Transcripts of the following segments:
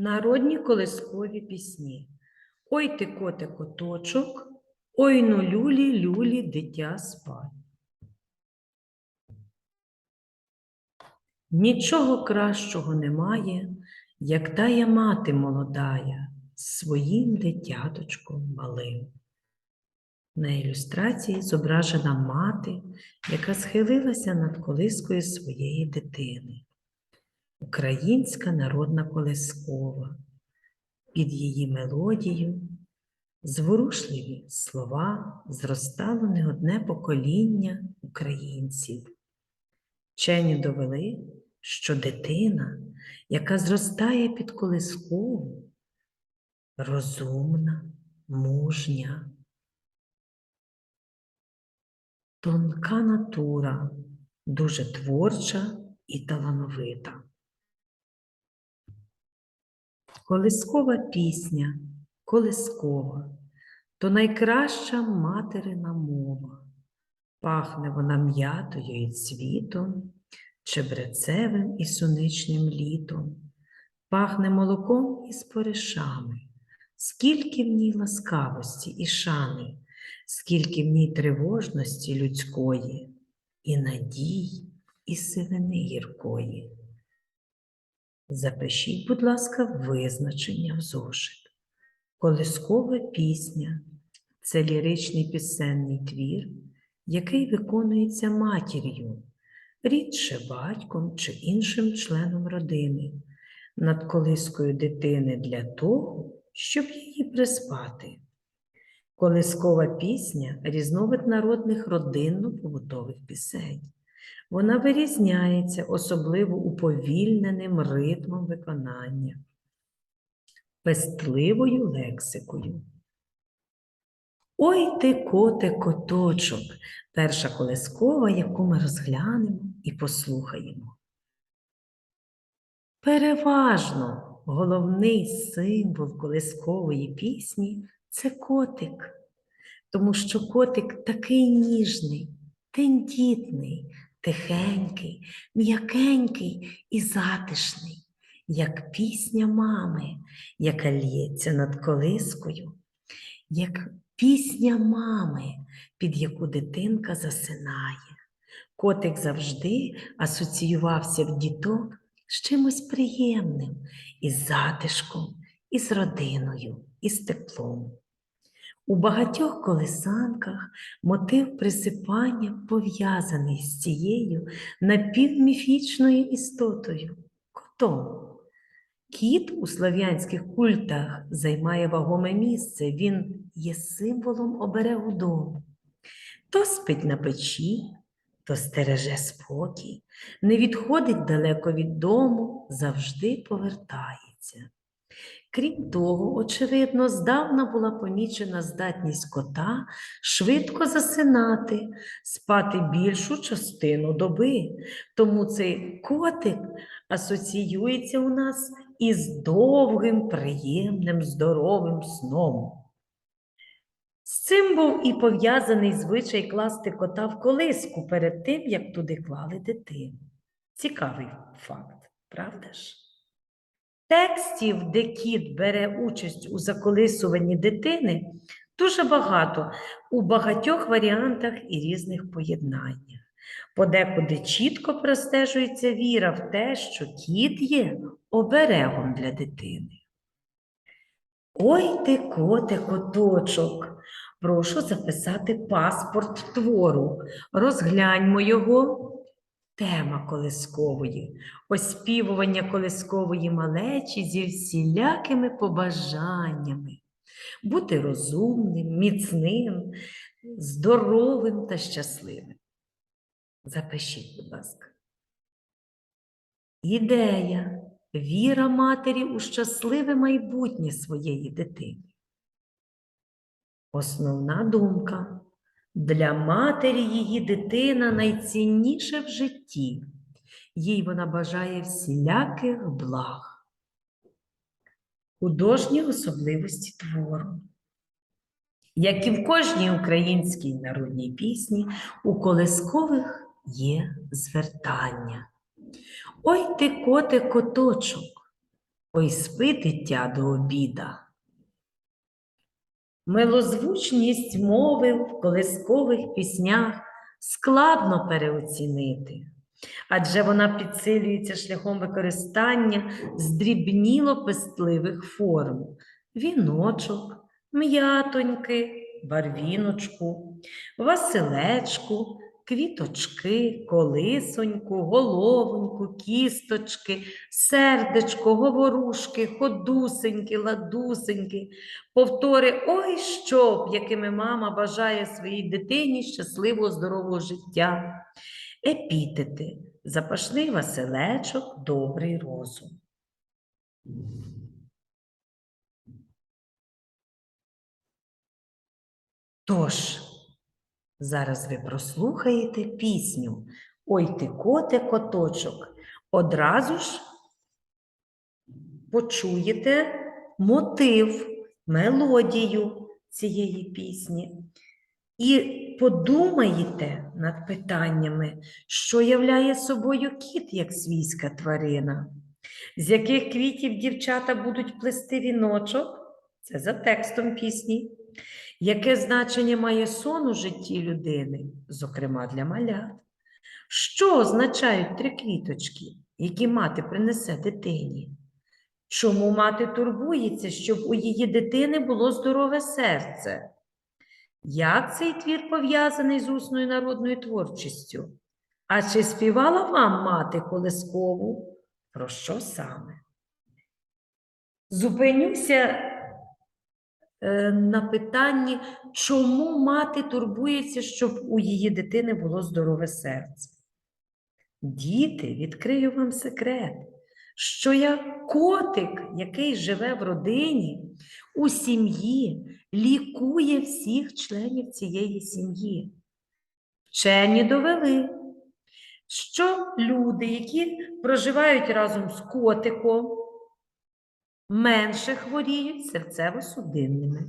Народні колискові пісні. Ой ти коте коточок, ой ну люлі, люлі, дитя спать. Нічого кращого немає, як тая мати молодая з своїм дитяточком малим. На ілюстрації зображена мати, яка схилилася над колискою своєї дитини. Українська народна колискова. Під її мелодію зворушливі слова зростало не одне покоління українців. Вчені довели, що дитина, яка зростає під колискову, розумна, мужня, тонка натура, дуже творча і талановита. Колискова пісня, колискова, то найкраща материна мова. Пахне вона м'ятою і цвітом, чебрецевим і сонячним літом, пахне молоком і споришами, скільки в ній ласкавості і шани, скільки в ній тривожності людської, і надій, і сивини гіркої. Запишіть, будь ласка, визначення в зошит. Колискова пісня це ліричний пісенний твір, який виконується матір'ю, рідше батьком чи іншим членом родини, над колискою дитини для того, щоб її приспати. Колискова пісня різновид народних родинно-побутових пісень. Вона вирізняється особливо уповільненим ритмом виконання, пестливою лексикою. Ой ти коте коточок, перша колискова, яку ми розглянемо і послухаємо. Переважно головний символ колискової пісні це котик, тому що котик такий ніжний, тендітний, тихенький, м'якенький і затишний, як пісня мами, яка лється над колискою, як пісня мами, під яку дитинка засинає. Котик завжди асоціювався в діток з чимось приємним, із затишком, із родиною, із теплом. У багатьох колесанках мотив присипання пов'язаний з цією напівміфічною істотою котом. Кіт у слав'янських культах займає вагоме місце, він є символом оберегу дому. То спить на печі, то стереже спокій, не відходить далеко від дому, завжди повертається. Крім того, очевидно, здавна була помічена здатність кота швидко засинати, спати більшу частину доби. Тому цей котик асоціюється у нас із довгим, приємним, здоровим сном. З цим був і пов'язаний звичай класти кота в колиску перед тим, як туди клали дитину. Цікавий факт, правда ж? Текстів, де кіт бере участь у заколисуванні дитини, дуже багато у багатьох варіантах і різних поєднаннях. Подекуди чітко простежується віра в те, що кіт є оберегом для дитини. Ой ти, коте, коточок, прошу записати паспорт твору. Розгляньмо його. Тема колискової, оспівування колискової малечі зі всілякими побажаннями, бути розумним, міцним, здоровим та щасливим. Запишіть, будь ласка. Ідея, віра матері у щасливе майбутнє своєї дитини. Основна думка. Для матері її дитина найцінніше в житті. Їй вона бажає всіляких благ. Художні особливості твору. Як і в кожній українській народній пісні, у колискових є звертання. Ой ти коте коточок, ой спи дитя до обіда. Милозвучність мови в колискових піснях складно переоцінити, адже вона підсилюється шляхом використання здрібніло пестливих форм віночок, м'ятоньки, барвіночку, василечку, квіточки, колисоньку, головоньку, кісточки, сердечко, говорушки, ходусеньки, ладусеньки, повтори ой що якими мама бажає своїй дитині щасливого, здорового життя. Епітети, запашний василечок, добрий розум. Тож, зараз ви прослухаєте пісню Ой ти коте коточок. Одразу ж почуєте мотив, мелодію цієї пісні. І подумаєте над питаннями, що являє собою кіт як свійська тварина, з яких квітів дівчата будуть плести віночок, це за текстом пісні. Яке значення має сон у житті людини, зокрема для малят? Що означають три квіточки, які мати принесе дитині? Чому мати турбується, щоб у її дитини було здорове серце? Як цей твір пов'язаний з усною народною творчістю? А чи співала вам мати колискову? Про що саме? Зупинюся на питанні, чому мати турбується, щоб у її дитини було здорове серце. Діти, відкрию вам секрет, що я котик, який живе в родині, у сім'ї, лікує всіх членів цієї сім'ї. Вчені довели, що люди, які проживають разом з котиком, менше хворіють серцево-судинними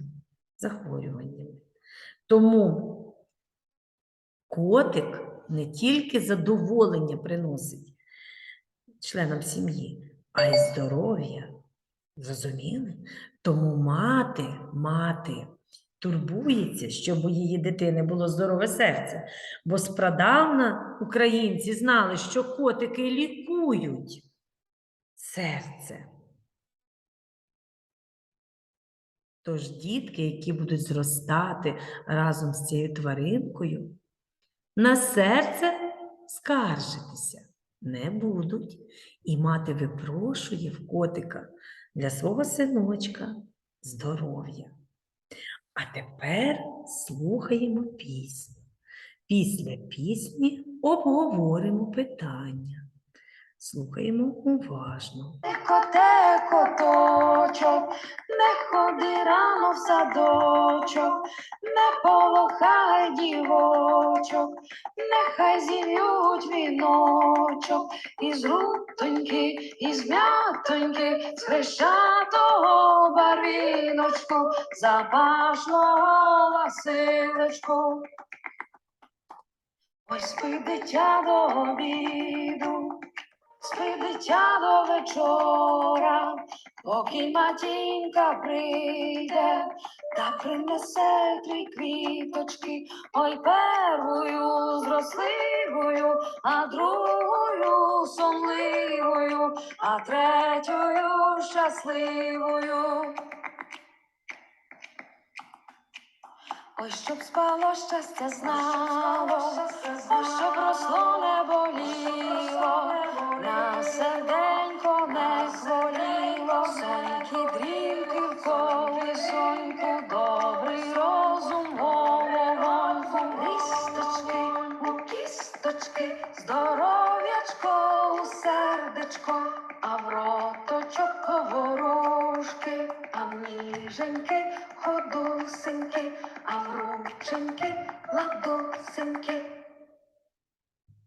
захворюваннями. Тому котик не тільки задоволення приносить членам сім'ї, а й здоров'я. Зрозуміли? Тому мати, мати турбується, щоб у її дитини було здорове серце. Бо спрадавна українці знали, що котики лікують серце. Тож дітки, які будуть зростати разом з цією тваринкою, на серце скаржитися не будуть. І мати випрошує в котика для свого синочка здоров'я. А тепер слухаємо пісню. Після пісні обговоримо питання. Слухаємо уважно. Коте коточок, не ходи рано в садочок, не полохай дівочок, нехай зів'ють віночок, із рутоньки, із м'ятоньки, з хрещатого барвіночку, запашного Василечку. Ой, спи дитя до обіду, спи до вечора, поки матінка прийде та принесе три квіточки, ой первою зросливою, а другою сонливою, а третьою щасливою. Ой, щоб спало щастя знало, ой, щоб росло не боліло, на серденько не хворіло,